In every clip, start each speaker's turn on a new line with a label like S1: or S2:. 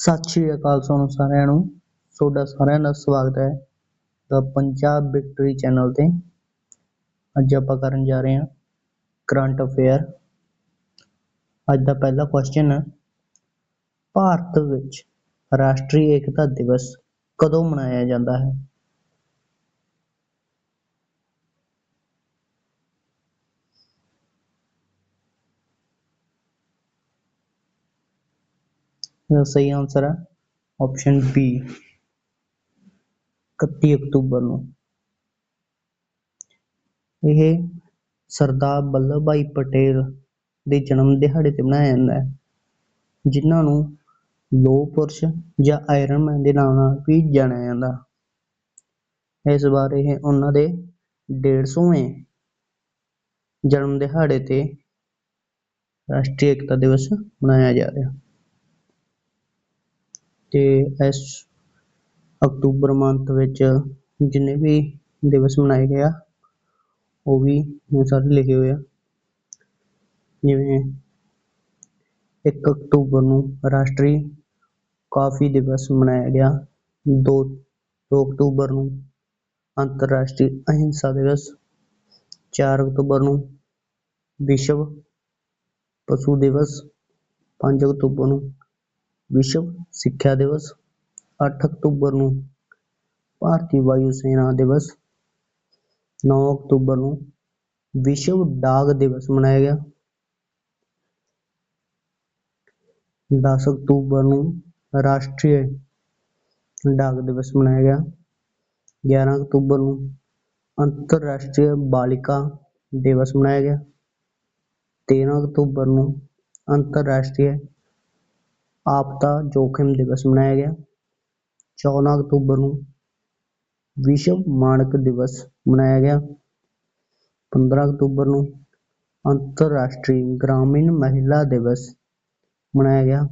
S1: ਸਤਿ ਸ਼੍ਰੀ ਅਕਾਲ ਤੁਹਾਨੂੰ ਸਾਰਿਆਂ ਨੂੰ। ਤੁਹਾਡਾ ਸਾਰਿਆਂ ਦਾ ਸਵਾਗਤ ਹੈ ਦਾ ਪੰਜਾਬ ਵਿਕਟਰੀ ਚੈਨਲ ਤੇ। ਅੱਜ ਆਪਾਂ ਕਰਨ ਜਾ ਰਹੇ ਹਾਂ ਕਰੰਟ ਅਫੇਅਰ। ਅੱਜ ਦਾ ਪਹਿਲਾ ਕੁਐਸਚਨ ਹੈ, ਭਾਰਤ ਵਿੱਚ ਰਾਸ਼ਟਰੀ ਏਕਤਾ ਦਿਵਸ ਕਦੋਂ ਮਨਾਇਆ ਜਾਂਦਾ ਹੈ? ਇਹਦਾ ਸਹੀ ਆਨਸਰ ਹੈ ਆਪਸ਼ਨ ਬੀ 31 ਅਕਤੂਬਰ ਨੂੰ ਇਹ ਸਰਦਾਰ ਵੱਲਭ ਭਾਈ ਪਟੇਲ ਦੇ ਜਨਮ ਦਿਹਾੜੇ ਤੇ ਮਨਾਇਆ ਜਾਂਦਾ ਹੈ ਜਿਨ੍ਹਾਂ ਨੂੰ ਲੋਹ ਪੁਰਸ਼ ਜਾਂ ਆਇਰਨ ਮੈਨ ਦੇ ਨਾਮ ਨਾਲ ਵੀ ਜਾਣਿਆ ਜਾਂਦਾ ਇਸ ਵਾਰ ਇਹ ਉਹਨਾਂ ਦੇ 150ਵੇਂ ਜਨਮ ਦਿਹਾੜੇ ਤੇ ਰਾਸ਼ਟਰੀ ਏਕਤਾ ਦਿਵਸ ਮਨਾਇਆ ਜਾ ਰਿਹਾ ਤੇ ਇਸ ਅਕਤੂਬਰ ਮੰਥ ਵਿੱਚ ਜਿੰਨੇ ਵੀ ਦਿਵਸ ਮਨਾਏ ਗਏ ਆ, ਉਹ ਵੀ ਇਹ ਸਾਰੇ ਲਿਖੇ ਹੋਏ ਆ। ਜਿਵੇਂ ਇੱਕ ਅਕਤੂਬਰ ਨੂੰ ਰਾਸ਼ਟਰੀ ਕਾਫੀ ਦਿਵਸ ਮਨਾਇਆ ਗਿਆ। ਦੋ ਦੋ ਅਕਤੂਬਰ ਨੂੰ ਅੰਤਰਰਾਸ਼ਟਰੀ ਅਹਿੰਸਾ ਦਿਵਸ, ਚਾਰ ਅਕਤੂਬਰ ਨੂੰ ਵਿਸ਼ਵ ਪਸ਼ੂ ਦਿਵਸ, ਪੰਜ ਅਕਤੂਬਰ ਨੂੰ ਵਿਸ਼ਵ ਸਿੱਖਿਆ ਦਿਵਸ ਅੱਠ ਅਕਤੂਬਰ ਨੂੰ ਭਾਰਤੀ ਵਾਯੂ ਸੈਨਾ ਦਿਵਸ। ਨੌ ਅਕਤੂਬਰ ਨੂੰ ਵਿਸ਼ਵ ਡਾਕ ਦਿਵਸ ਮਨਾਇਆ ਗਿਆ। ਦਸ ਅਕਤੂਬਰ ਨੂੰ ਰਾਸ਼ਟਰੀ ਡਾਕ ਦਿਵਸ ਮਨਾਇਆ ਗਿਆ। ਗਿਆਰਾਂ ਅਕਤੂਬਰ ਨੂੰ ਅੰਤਰਰਾਸ਼ਟਰੀ ਬਾਲਿਕਾ ਦਿਵਸ ਮਨਾਇਆ ਗਿਆ। ਤੇਰਾਂ ਅਕਤੂਬਰ ਨੂੰ ਅੰਤਰਰਾਸ਼ਟਰੀ ਆਪਦਾ ਜੋਖਿਮ ਦਿਵਸ ਮਨਾਇਆ ਗਿਆ। ਚੌਦਾਂ ਅਕਤੂਬਰ ਨੂੰ ਵਿਸ਼ਵ ਮਾਨਕ ਦਿਵਸ ਮਨਾਇਆ ਗਿਆ। ਪੰਦਰਾਂ ਅਕਤੂਬਰ ਨੂੰ ਅੰਤਰਰਾਸ਼ਟਰੀ ਗ੍ਰਾਮੀਣ ਮਹਿਲਾ ਦਿਵਸ ਮਨਾਇਆ ਗਿਆ।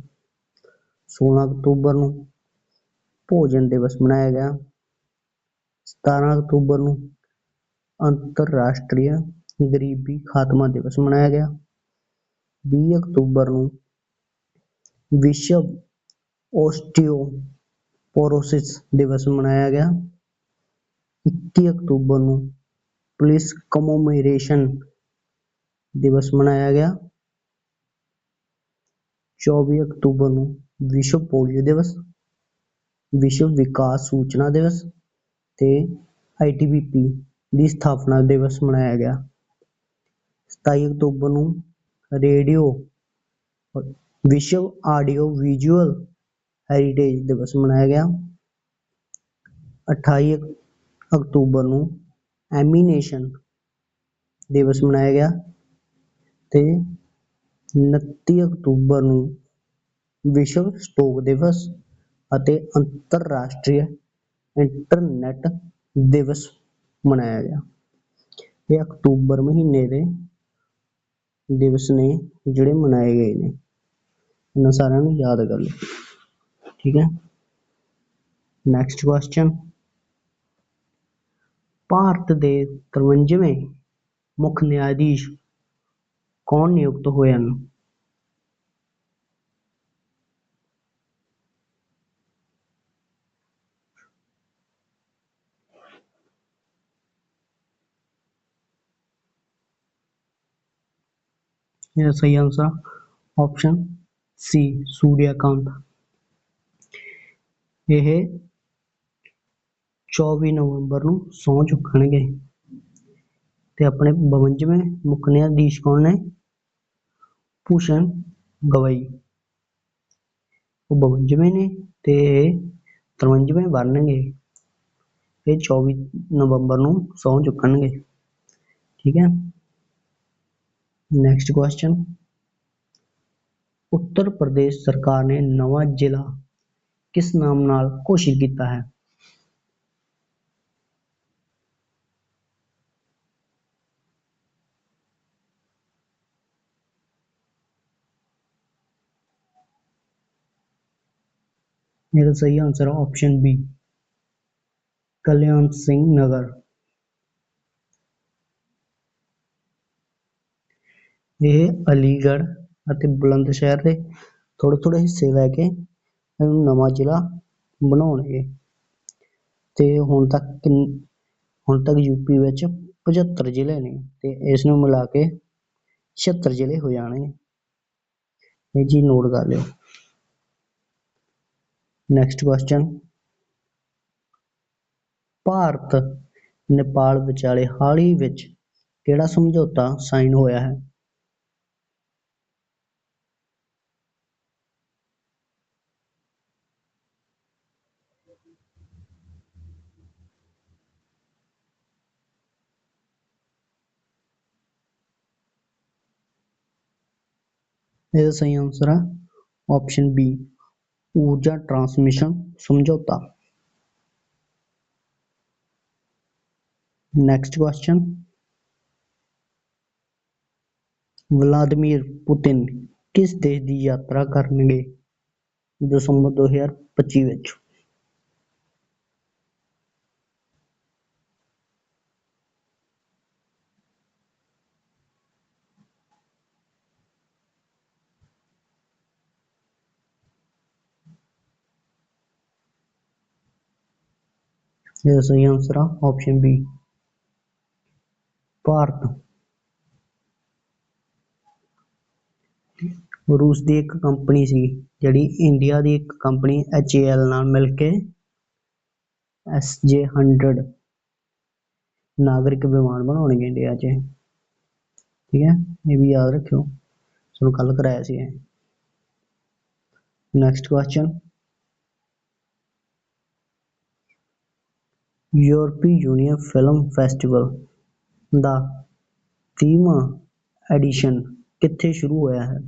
S1: ਸੋਲਾਂ ਅਕਤੂਬਰ ਨੂੰ ਭੋਜਨ ਦਿਵਸ ਮਨਾਇਆ ਗਿਆ। ਸਤਾਰਾਂ ਅਕਤੂਬਰ ਨੂੰ ਅੰਤਰਰਾਸ਼ਟਰੀ ਗਰੀਬੀ ਖਾਤਮਾ ਦਿਵਸ ਮਨਾਇਆ ਗਿਆ। ਵੀਹ ਅਕਤੂਬਰ ਨੂੰ ਵਿਸ਼ਵ ਓਸਟੀਓਪੋਰੋਸਿਸ ਦਿਵਸ ਮਨਾਇਆ ਗਿਆ। 21 ਅਕਤੂਬਰ ਨੂੰ ਪੁਲਿਸ ਕਮੋਮੇਰੇਸ਼ਨ ਦਿਵਸ ਮਨਾਇਆ ਗਿਆ। 24 ਅਕਤੂਬਰ ਨੂੰ ਵਿਸ਼ਵ ਪੋਲੀਓ ਦਿਵਸ, ਵਿਸ਼ਵ ਵਿਕਾਸ ਸੂਚਨਾ ਦਿਵਸ ਤੇ ਆਈਟੀਬੀਪੀ ਦੀ ਸਥਾਪਨਾ ਦਿਵਸ ਮਨਾਇਆ ਗਿਆ। 27 ਅਕਤੂਬਰ ਨੂੰ ਰੇਡੀਓ ਵਿਸ਼ਵ ਆਡੀਓ ਵਿਜ਼ੂਅਲ ਹੈਰੀਟੇਜ ਦਿਵਸ ਮਨਾਇਆ ਗਿਆ। 28 ਅਕਤੂਬਰ ਨੂੰ ਐਮੀਨੇਸ਼ਨ ਦਿਵਸ ਮਨਾਇਆ ਗਿਆ ਤੇ 29 ਅਕਤੂਬਰ ਨੂੰ ਵਿਸ਼ਵ ਸਟੋਕ ਦਿਵਸ ਅਤੇ ਅੰਤਰਰਾਸ਼ਟਰੀ ਇੰਟਰਨੈਟ ਦਿਵਸ ਮਨਾਇਆ ਗਿਆ। ਇਹ ਅਕਤੂਬਰ ਮਹੀਨੇ ਦੇ ਦਿਵਸ ਨੇ, ਜਿਹੜੇ ਮਨਾਏ ਗਏ ਨੇ। ਇਹਨਾਂ ਸਾਰਿਆਂ ਨੂੰ ਯਾਦ ਕਰ ਲਓ। ਠੀਕ ਹੈ? ਨੈਕਸਟ ਕੁਐਸਚਨ ਭਾਰਤ ਦੇ 53ਵੇਂ ਮੁੱਖ ਨਿਆਇਧੀਸ਼ ਕੌਣ ਨਿਯੁਕਤ ਹੋਏ ਹਨ? ਇਹਦਾ ਸਹੀ ਆਨਸਰ ਆਪਸ਼ਨ ਸੀ ਸੂਰਿਆਕਾਂਤ ਇਹ 24 ਨਵੰਬਰ ਨੂੰ ਸਹੁੰ ਚੁੱਕਣਗੇ। ਤੇ ਆਪਣੇ 52ਵੇਂ ਮੁੱਖ ਨਿਆਧੀਸ਼ ਕੌਣ ਨੇ? ਭੂਸ਼ਣ ਗਵਾਈ। ਉਹ 52ਵੇਂ ਨੇ ਤੇ ਇਹ 53ਵੇਂ ਬਣਨਗੇ ਇਹ 24 ਨਵੰਬਰ ਨੂੰ ਸਹੁੰ ਚੁੱਕਣਗੇ। ਠੀਕ ਹੈ। ਨੈਕਸਟ ਕੁਐਸਚਨ ਉੱਤਰ ਪ੍ਰਦੇਸ਼ ਸਰਕਾਰ ਨੇ ਨਵਾਂ ਜ਼ਿਲ੍ਹਾ ਕਿਸ ਨਾਮ ਨਾਲ ਘੋਸ਼ਿਤ ਕੀਤਾ ਹੈ ਇਹਦਾ ਸਹੀ ਆਨਸਰ ਹੈ ਆਪਸ਼ਨ ਬੀ ਕਲਿਆਣ ਸਿੰਘ ਨਗਰ ਇਹ ਅਲੀਗੜ੍ਹ ਅਤੇ ਬੁਲੰਦ ਸ਼ਹਿਰ ਦੇ ਥੋੜ੍ਹੇ ਥੋੜ੍ਹੇ ਹਿੱਸੇ ਲੈ ਕੇ ਇਹਨੂੰ ਨਵਾਂ ਜ਼ਿਲ੍ਹਾ ਬਣਾਉਣਗੇ। ਤੇ ਹੁਣ ਤੱਕ ਕਿੰਨ- ਹੁਣ ਤੱਕ ਯੂਪੀ ਵਿੱਚ 75 ਜ਼ਿਲ੍ਹੇ ਨੇ ਤੇ ਇਸ ਨੂੰ ਮਿਲਾ ਕੇ 76 ਜ਼ਿਲ੍ਹੇ ਹੋ ਜਾਣਗੇ ਇਹ ਚੀਜ਼ ਨੋਟ ਕਰ ਲਿਓ। ਨੈਕਸਟ ਕੁਐਸਚਨ ਭਾਰਤ, ਨੇਪਾਲ ਵਿਚਾਲੇ ਹਾਲ ਹੀ ਵਿੱਚ ਕਿਹੜਾ ਸਮਝੌਤਾ ਸਾਈਨ ਹੋਇਆ ਹੈ? ਇਹਦਾ ਸਹੀ ਆਨਸਰ ਹੈ ਆਪਸ਼ਨ ਬੀ ਊਰਜਾ ਟ੍ਰਾਂਸਮਿਸ਼ਨ ਸਮਝੌਤਾ। ਨੈਕਸਟ ਕੁਐਸਚਨ ਵਲਾਦੀਮੀਰ ਪੁਤਿਨ ਕਿਸ ਦੇਸ਼ ਦੀ ਯਾਤਰਾ ਕਰਨਗੇ? ਦਸੰਬਰ 2025 ਵਿੱਚ। ਇਹਦਾ ਸਹੀ ਆਨਸਰ ਆ ਆਪਸ਼ਨ ਬੀ ਭਾਰਤ। ਰੂਸ ਦੀ ਇੱਕ ਕੰਪਨੀ ਸੀ, ਜਿਹੜੀ ਇੰਡੀਆ ਦੀ ਇੱਕ ਕੰਪਨੀ HAL ਨਾਲ ਮਿਲ ਕੇ SJ 100 ਨਾਗਰਿਕ ਵਿਮਾਨ ਬਣਾਉਣਗੇ ਇੰਡੀਆ 'ਚ। ਠੀਕ ਹੈ? ਇਹ ਵੀ ਯਾਦ ਰੱਖਿਓ। ਤੁਹਾਨੂੰ ਕੱਲ ਕਰਾਇਆ ਸੀ ਇਹ। ਨੈਕਸਟ ਕੁਐਸਚਨ ਯੂਰਪੀ ਯੂਨੀਅਨ ਫਿਲਮ ਫੈਸਟੀਵਲ ਦਾ 30ਵਾਂ ਐਡੀਸ਼ਨ ਕਿੱਥੇ ਸ਼ੁਰੂ ਹੋਇਆ ਹੈ?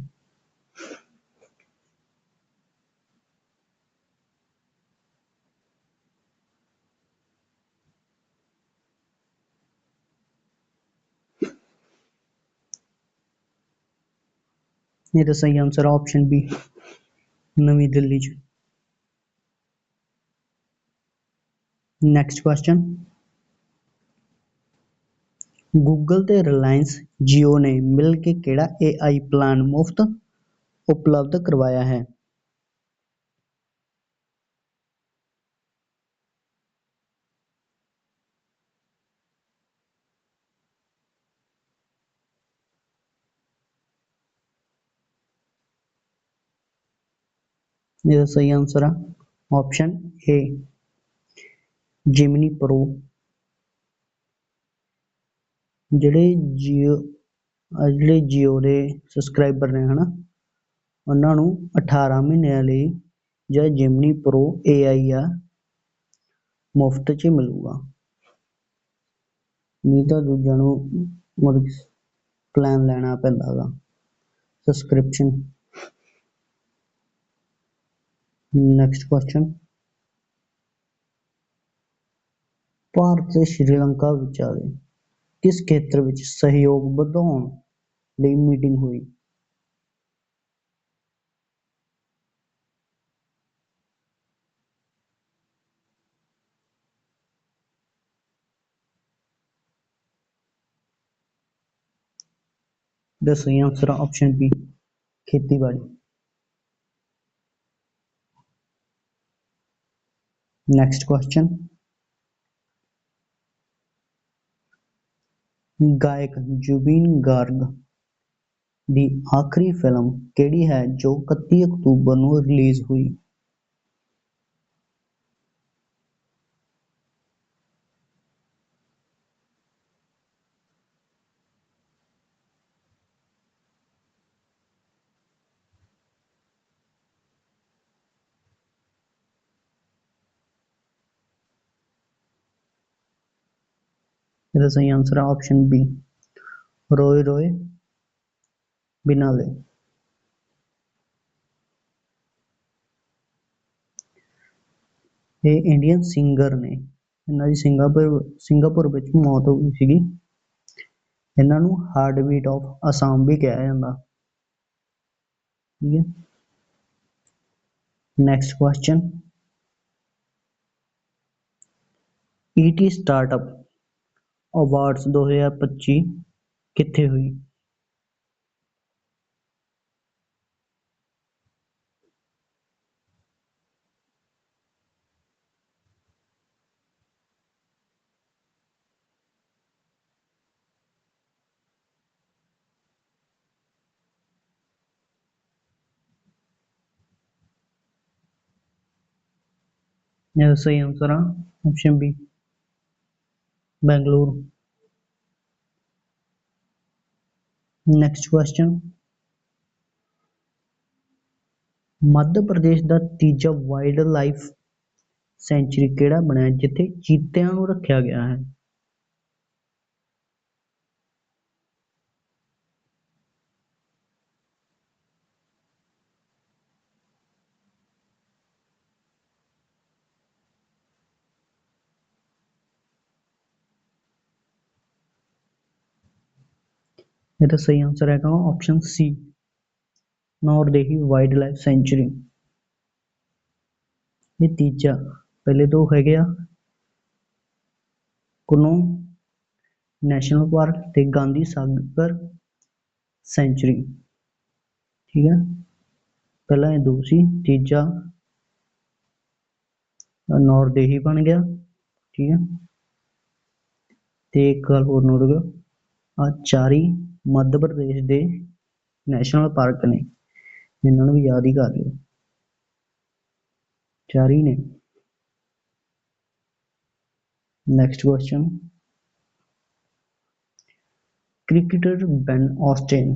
S1: ਇਹਦਾ ਸਹੀ ਆਨਸਰ ਆਪਸ਼ਨ ਬੀ ਨਵੀਂ ਦਿੱਲੀ 'ਚ। ਨੈਕਸਟ ਕੁਐਸਚਨ ਗੂਗਲ ਤੇ ਰਿਲਾਇੰਸ ਜੀਓ ਨੇ ਮਿਲ ਕੇ ਕਿਹੜਾ AI ਪਲਾਨ ਮੁਫਤ ਉਪਲਬਧ ਕਰਵਾਇਆ ਹੈ ਇਹਦਾ ਸਹੀ ਆਨਸਰ ਆ ਆਪਸ਼ਨ ਏ ਜਿਮਨੀ ਪ੍ਰੋ ਜਿਹੜੇ ਜੀਓ ਜਿਹੜੇ ਜੀਓ ਦੇ ਸਬਸਕ੍ਰਾਈਬਰ ਨੇ, ਹਨਾ? ਉਹਨਾਂ ਨੂੰ 18 ਮਹੀਨਿਆਂ ਲਈ ਜਿਹੜਾ ਜਿਮਨੀ ਪ੍ਰੋ AI ਆ, ਮੁਫਤ 'ਚ ਮਿਲੂਗਾ। ਨਹੀਂ ਤਾਂ ਦੂਜਿਆਂ ਨੂੰ ਮਤਲਬ ਪਲਾਨ ਲੈਣਾ ਪੈਂਦਾ ਗਾ ਸਬਸਕ੍ਰਿਪਸ਼ਨ ਨੈਕਸਟ ਕੁਐਸਚਨ ਭਾਰਤ ਤੇ ਸ਼੍ਰੀਲੰਕਾ ਵਿਚਾਲੇ ਕਿਸ ਖੇਤਰ ਵਿੱਚ ਸਹਿਯੋਗ ਵਧਾਉਣ ਲਈ ਮੀਟਿੰਗ ਹੋਈ? ਦਾ ਸਹੀ ਆਨਸਰ ਆਪਸ਼ਨ ਬੀ ਖੇਤੀਬਾੜੀ। ਨੈਕਸਟ ਕੁਐਸਚਨ ਗਾਇਕ ਜੁਬੀਨ ਗਾਰਗ ਦੀ ਆਖਰੀ ਫਿਲਮ ਕਿਹੜੀ ਹੈ ਜੋ 31 ਅਕਤੂਬਰ ਨੂੰ ਰਿਲੀਜ਼ ਹੋਈ? ਇਹਦਾ ਸਹੀ ਆਨਸਰ ਹੈ ਆਪਸ਼ਨ ਬੀ ਰੋਏ ਰੋਏ ਬਿਨਾਲੇ ਇਹ ਇੰਡੀਅਨ ਸਿੰਗਰ ਨੇ। ਇਹਨਾਂ ਦੀ ਸਿੰਗਾਪੁਰ ਸਿੰਗਾਪੁਰ ਵਿੱਚ ਮੌਤ ਹੋ ਗਈ ਸੀਗੀ। ਇਹਨਾਂ ਨੂੰ ਹਾਰਟ ਬੀਟ ਆਫ ਅਸਾਮ ਵੀ ਕਿਹਾ ਜਾਂਦਾ। ਠੀਕ ਹੈ। Next question ET startup award दो हज़ार पच्ची किथे हुई? सही answer option B option B Bengaluru next question Madhya Pradesh ਦਾ ਤੀਜਾ ਵਾਈਲਡ ਲਾਈਫ ਸੈਂਚੁਰੀ ਕਿਹੜਾ ਬਣਿਆ, ਜਿੱਥੇ ਚੀਤਿਆਂ ਨੂੰ ਰੱਖਿਆ ਗਿਆ ਹੈ? ਇਹਦਾ ਸਹੀ ਆਨਸਰ ਹੈਗਾ option C Nauradehi wildlife sanctuary ਇਹ ਤੀਜਾ, ਪਹਿਲੇ ਦੋ ਹੈਗੇ ਆ। ਕੁਨੋ ਨੈਸ਼ਨਲ ਪਾਰਕ ਤੇ ਗਾਂਧੀ ਸਾਗਰ ਸੈਂਚੁਰੀ। ਠੀਕ ਹੈ। ਪਹਿਲਾ ਇਹ ਦੋ ਸੀ, ਤੀਜਾ ਨੌਰਦੇਹੀ ਬਣ ਗਿਆ। ਠੀਕ ਹੈ। ਤੇ ਇੱਕ ਗੱਲ ਹੋਰ ਨੋਟ ਕਰੋ ਆ ਚਾਰੀ ਮੱਧ ਪ੍ਰਦੇਸ਼ ਦੇ ਨੈਸ਼ਨਲ ਪਾਰਕ ਨੇ। ਇਹਨਾਂ ਨੂੰ ਵੀ ਯਾਦ ਹੀ ਕਰ ਲਿਓ। ਚਾਰ ਹੀ ਨੇ। Next question cricketer Ben Austin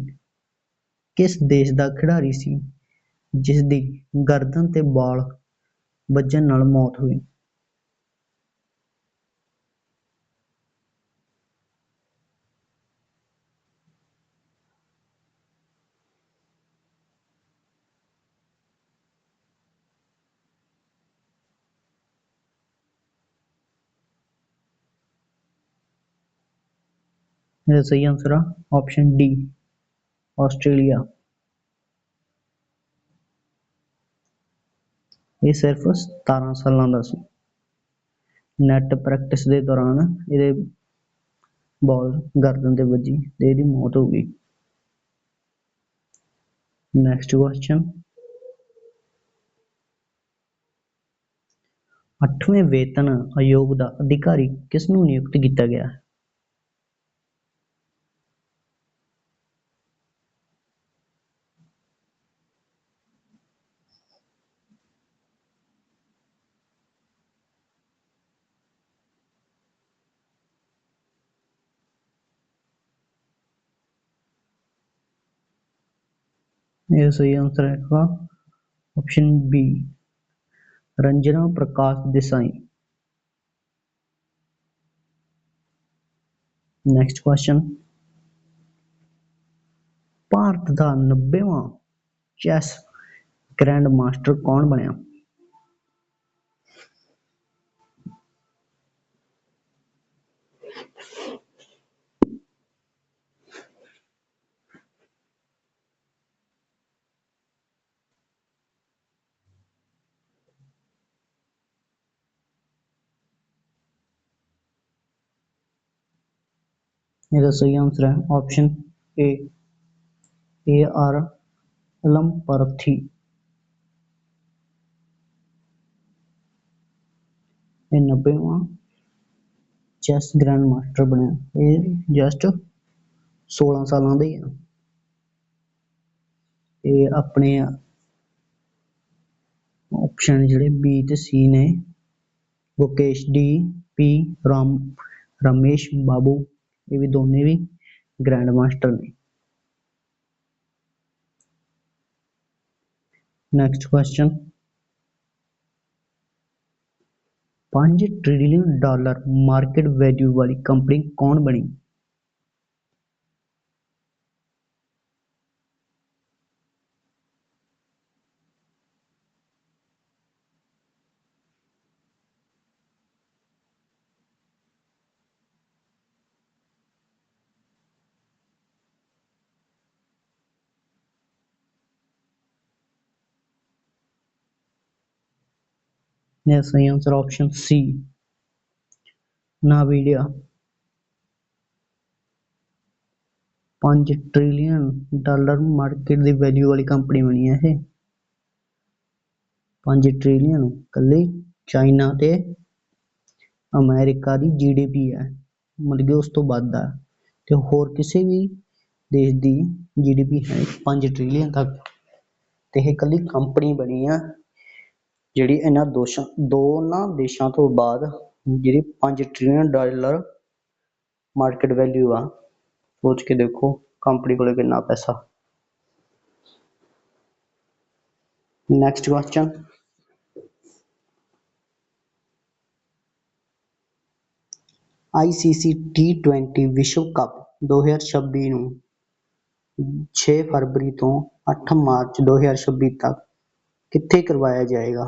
S1: ਕਿਸ ਦੇਸ਼ ਦਾ ਖਿਡਾਰੀ ਸੀ ਜਿਸ ਦੀ ਗਰਦਨ ਤੇ ਬਾਲ ਵੱਜਣ ਨਾਲ ਮੌਤ ਹੋਈ? ਇਹਦਾ ਸਹੀ ਆਨਸਰ ਆ ਆਪਸ਼ਨ ਡੀ ਆਸਟ੍ਰੇਲੀਆ। ਇਹ ਸਿਰਫ 17 ਸਾਲਾਂ ਦਾ ਸੀ। ਨੈਟ ਪ੍ਰੈਕਟਿਸ ਦੇ ਦੌਰਾਨ ਇਹਦੇ ਬਾਲ ਗਰਦਨ ਤੇ ਵੱਜੀ ਤੇ ਇਹਦੀ ਮੌਤ ਹੋ ਗਈ। ਨੈਕਸਟ ਕੁਐਸਚਨ ਅੱਠਵੇਂ ਵੇਤਨ ਆਯੋਗ ਦਾ ਅਧਿਕਾਰੀ ਕਿਸ ਨੂੰ ਨਿਯੁਕਤ ਕੀਤਾ ਗਿਆ? ਹੈ ਇਹ ਸਹੀ ਆਨਸਰ ਹੈਗਾ option B Ranjana Prakash Desai next question Bharat ਦਾ 90ਵਾਂ ਚੈਸ ਗ੍ਰੈਂਡ ਮਾਸਟਰ ਕੌਣ ਬਣਿਆ ਇਹਦਾ ਸਹੀ ਆਨਸਰ ਹੈ। ਆਪਸ਼ਨ ਏ ਏ ਆਰ ਅਲਮਪਰਥੀ ਇਹ 90ਵਾਂ ਚੈਸ ਗ੍ਰੈਂਡ ਮਾਸਟਰ ਬਣਿਆ। ਇਹ ਜਸਟ 16 ਸਾਲਾਂ ਦਾ ਹੀ ਆ ਇਹ ਆਪਣੇ ਆਪਸ਼ਨ ਜਿਹੜੇ ਬੀ ਤੇ ਸੀ ਨੇ ਮੁਕੇਸ਼ ਡੀ ਪੀ ਰਾਮ, ਰਮੇਸ਼ ਬਾਬੂ ਇਹ ਵੀ ਦੋਨੇ ਵੀ ਗ੍ਰੈਂਡ ਮਾਸਟਰ ਨੇ। Next question 5 trillion dollar market value ਵਾਲੀ ਕੰਪਨੀ ਕੌਣ ਬਣੀ? ਇਹ ਸਹੀ answer option C Nvidia 5 trillion dollar market ਦੀ ਵੈਲਿਊ ਵਾਲੀ ਕੰਪਨੀ ਬਣੀ ਹੈ ਇਹ। 5 ਟ੍ਰਿਲੀਅਨ ਕੱਲੇ ਚਾਈਨਾ ਤੇ ਅਮਰੀਕਾ ਦੀ ਜੀਡੀਪੀ ਹੈ। ਮਤਲਬ ਕਿ ਉਸ ਤੋਂ ਵੱਧ ਆ ਤੇ ਹੋਰ ਕਿਸੇ ਵੀ ਦੇਸ਼ ਦੀ ਜੀਡੀਪੀ ਹੈ 5 ਟ੍ਰਿਲੀਅਨ ਤੱਕ। ਤੇ ਇਹ ਕੱਲੀ ਕੰਪਨੀ ਬਣੀ ਆ। ਜਿਹੜੀ ਇਹਨਾਂ ਦੋਸ਼ਾਂ, ਦੋਨਾਂ ਦੇਸ਼ਾਂ ਤੋਂ ਬਾਅਦ ਜਿਹੜੀ 5 ਟ੍ਰਿਲੀਅਨ ਡਾਲਰ ਮਾਰਕੀਟ ਵੈਲਿਊ ਆ, ਸੋਚ ਕੇ ਦੇਖੋ ਕੰਪਨੀ ਕੋਲੇ ਕਿੰਨਾ ਪੈਸਾ। ਨੈਕਸਟ ਕੁਐਸਚਨ ICC T20 ਵਿਸ਼ਵ ਕੱਪ 2026 ਨੂੰ 6 ਫਰਵਰੀ ਤੋਂ 8 ਮਾਰਚ 2026 ਤੱਕ ਕਿੱਥੇ ਕਰਵਾਇਆ ਜਾਏਗਾ?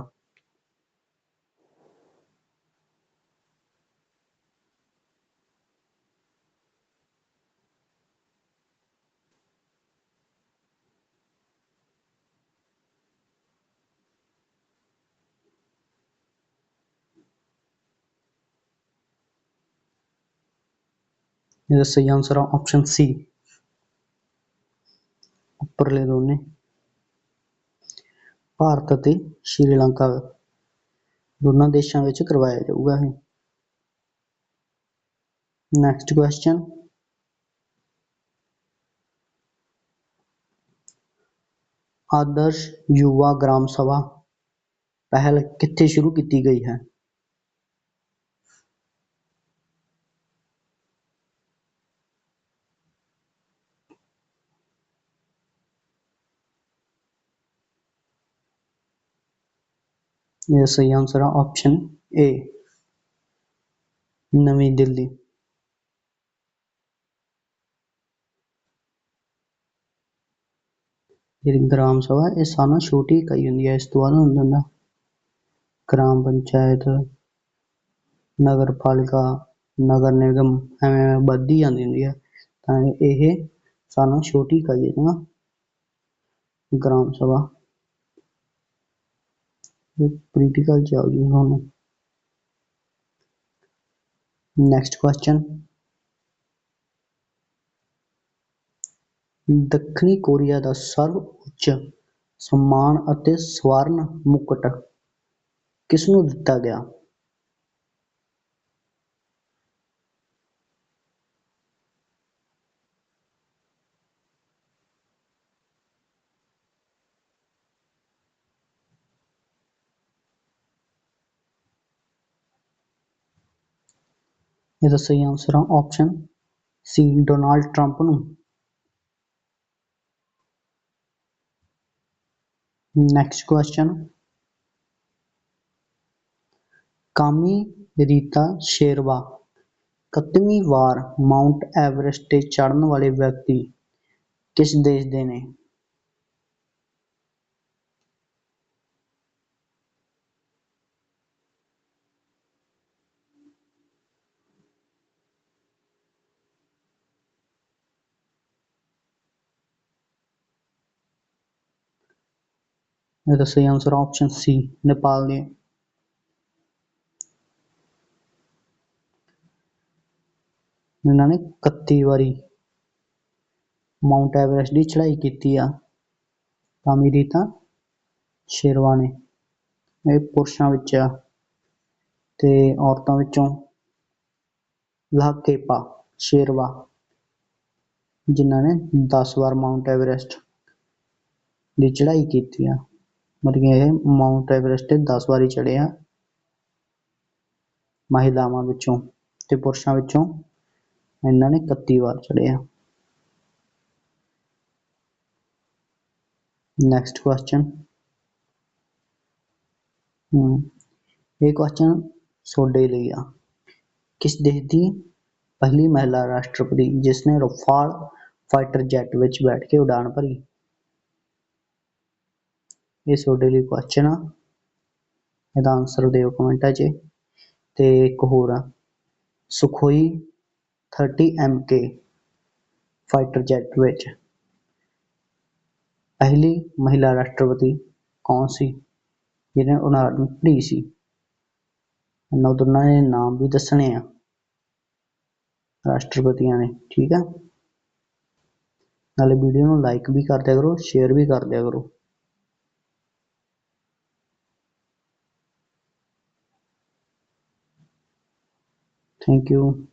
S1: ਇਹਦਾ ਸਹੀ ਆਨਸਰ ਆ ਆਪਸ਼ਨ ਸੀ ਉੱਪਰਲੇ ਦੋਨੇ ਭਾਰਤ ਅਤੇ ਸ਼੍ਰੀਲੰਕਾ ਦੋਨਾਂ ਦੇਸ਼ਾਂ ਵਿੱਚ ਕਰਵਾਇਆ ਜਾਊਗਾ ਇਹ ਨੈਕਸਟ ਕੁਐਸਚਨ ਆਦਰਸ਼ ਯੁਵਾ ਗ੍ਰਾਮ ਸਭਾ ਪਹਿਲ ਕਿੱਥੇ ਸ਼ੁਰੂ ਕੀਤੀ ਗਈ ਹੈ ਇਹਦਾ ਸਹੀ ਆਨਸਰ ਆ ਆਪਸ਼ਨ ਏ ਨਵੀਂ ਦਿੱਲੀ ਜਿਹੜੀ ਗ੍ਰਾਮ ਸਭਾ ਇਹ ਸਾਰਿਆਂ ਛੋਟੀ ਇਕਾਈ ਹੁੰਦੀ ਹੈ। ਇਸ ਤੋਂ ਬਾਅਦ ਹੁੰਦਾ ਹੁੰਦਾ ਗ੍ਰਾਮ ਪੰਚਾਇਤ ਨਗਰ ਪਾਲਿਕਾ ਨਗਰ ਨਿਗਮ, ਐਵੇਂ ਵੱਧਦੀ ਜਾਂਦੀ ਹੁੰਦੀ ਹੈ। ਤਾਂ ਇਹ ਸਾਰਿਆਂ ਛੋਟੀ ਇਕਾਈ ਹੈ। ਨਾ ਗ੍ਰਾਮ ਸਭਾ ਇਹ ਪੋਲੀਟੀਕਲ ਚ ਆਊਗੀ ਹੁਣ। ਨੈਕਸਟ ਕੁਐਸਚਨ ਦੱਖਣੀ ਕੋਰੀਆ ਦਾ ਸਰਵ ਉੱਚ ਸਨਮਾਨ ਅਤੇ ਸਵਰਨ ਮੁਕਟ ਕਿਸ ਨੂੰ ਦਿੱਤਾ ਗਿਆ? ਇਹਦਾ ਸਹੀ ਆਨਸਰ ਆ ਆਪਸ਼ਨ ਸੀ ਡੋਨਾਲਡ ਟਰੰਪ ਨੂੰ। ਨੈਕਸਟ ਕੁਐਸਚਨ ਕਾਮੀ ਰੀਤਾ ਸ਼ੇਰਵਾ, ਇਕੱਤਵੀਂ ਵਾਰ ਮਾਊਂਟ ਐਵਰੈਸਟ ਤੇ ਚੜ੍ਹਨ ਵਾਲੇ ਵਿਅਕਤੀ ਕਿਸ ਦੇਸ਼ ਦੇ ਨੇ? ਇਹਦਾ ਸਹੀ ਆਨਸਰ ਆਪਸ਼ਨ ਸੀ ਨੇਪਾਲ ਦੇ ਇਹਨਾਂ ਨੇ 31 ਵਾਰੀ ਮਾਊਂਟ ਐਵਰੈਸਟ ਦੀ ਚੜ੍ਹਾਈ ਕੀਤੀ ਆ ਕਾਮੀਰੀਤਾ ਸ਼ੇਰਵਾ ਨੇ ਇਹ ਪੁਰਸ਼ਾਂ ਵਿੱਚ ਆ ਤੇ ਔਰਤਾਂ ਵਿੱਚੋਂ ਲਾਕੇਪਾ ਸ਼ੇਰਵਾ ਜਿਨ੍ਹਾਂ ਨੇ 10 ਵਾਰ ਮਾਊਂਟ ਐਵਰੈਸਟ ਦੀ ਚੜ੍ਹਾਈ ਕੀਤੀ ਆ ਮਤਲਬ ਇਹ ਮਾਊਂਟ ਐਵਰੈਸਟ ਤੇ 10 ਵਾਰੀ ਚੜ੍ਹੇ ਆ ਮਹਿਲਾਵਾਂ ਵਿੱਚੋਂ ਤੇ ਪੁਰਸ਼ਾਂ ਵਿੱਚੋਂ ਇਹਨਾਂ ਨੇ 31 ਵਾਰ ਚੜ੍ਹੇ ਆ। ਨੈਕਸਟ ਕੁਐਸਚਨ ਹਮ ਇਹ ਕੁਐਸਚਨ ਸੋਡੇ ਲਈ ਆ। ਕਿਸ ਦੇਸ਼ ਦੀ ਪਹਿਲੀ ਮਹਿਲਾ ਰਾਸ਼ਟਰਪਤੀ ਜਿਸ ਨੇ ਰਫਾਲ ਫਾਈਟਰ ਜੈਟ ਵਿੱਚ ਬੈਠ ਕੇ ਉਡਾਨ ਭਰੀ? ਇਹ ਤੁਹਾਡੇ ਲਈ ਕੁਐਸਚਨ ਆ। ਇਹਦਾ ਆਨਸਰ ਦਿਓ ਕਮੈਂਟਾਂ 'ਚ ਤੇ ਇੱਕ ਹੋਰ ਆ। ਸੁਖੋਈ 30 MK ਫਾਈਟਰ ਜੈਟ ਵਿੱਚ ਪਹਿਲੀ ਮਹਿਲਾ ਰਾਸ਼ਟਰਪਤੀ ਕੌਣ ਸੀ? ਜਿਹਨੇ ਉਡਾਨ ਭਰੀ ਸੀ। ਇਹਨਾਂ ਦੋਨਾਂ ਦੇ ਨਾਮ ਵੀ ਦੱਸਣੇ ਆ। ਰਾਸ਼ਟਰਪਤੀਆਂ ਨੇ, ਠੀਕ ਆ? ਨਾਲੇ ਵੀਡੀਓ ਨੂੰ ਲਾਈਕ ਵੀ ਕਰ ਦਿਆ ਕਰੋ ਸ਼ੇਅਰ ਵੀ ਕਰ ਦਿਆ ਕਰੋ। thank you.